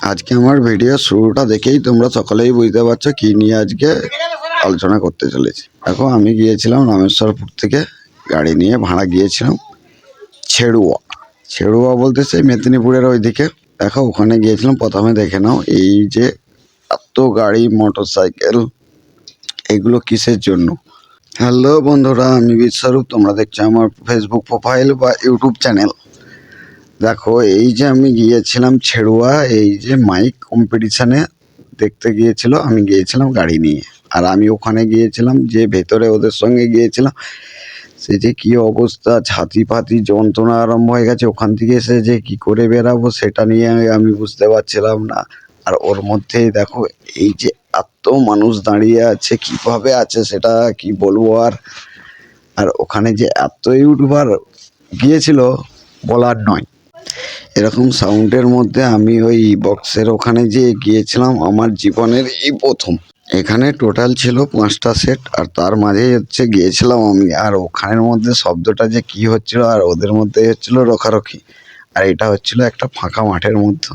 আজকে আমার ভিডিও শুরুটা দেখেই তোমরা সকলেই বুঝতে পারছ কি নিয়ে আজকে আলোচনা করতে চলেছি। দেখো, আমি গিয়েছিলাম রামেশ্বরপুর থেকে গাড়ি নিয়ে ভাড়া গিয়েছিলাম ছেড়ুয়া। ছেড়ুয়া বলতে সেই মেদিনীপুরের ওইদিকে। দেখো, ওখানে গিয়েছিলাম, প্রথমে দেখে নাও, এই যে এত গাড়ি মোটর সাইকেল এগুলো কিসের জন্য? হ্যালো বন্ধুরা, আমি বিশ্বরূপ, তোমরা দেখছ আমার ফেসবুক প্রোফাইল বা ইউটিউব চ্যানেল দেখো, এই যে আমি গিয়েছিলাম ছেড়ুয়া, এই যে মাইক কম্পিটিশানে দেখতে গিয়েছিল, আমি গিয়েছিলাম গাড়ি নিয়ে। আর আমি ওখানে গিয়েছিলাম, যে ভেতরে ওদের সঙ্গে গিয়েছিলাম, সে যে কী অবস্থা ছাতি পাতি যন্ত্রণা আরম্ভ হয়ে গেছে। ওখান থেকে এসে যে কী করে বেরাবো, সেটা নিয়ে আমি বুঝতে পারছিলাম না। আর ওর মধ্যেই দেখো, এই যে এত মানুষ দাঁড়িয়ে আছে, কীভাবে আছে সেটা কি বলব আর? আর ওখানে যে এত ইউটিউবার গিয়েছিল, বলার নয়। এরকম সাউন্ডের মধ্যে আমি ওই বক্সের ওখানে যে গিয়েছিলাম আমার জীবনের এই প্রথম। এখানে টোটাল ছিল পাঁচটা সেট আর তার মাঝে হচ্ছে গিয়েছিলাম আমি আর ওখানের মধ্যে শব্দটা যে কি হচ্ছিল আর ওদের মধ্যে হচ্ছিল রখারখি। আর এটা হচ্ছিল একটা ফাঁকা মাঠের মধ্যে।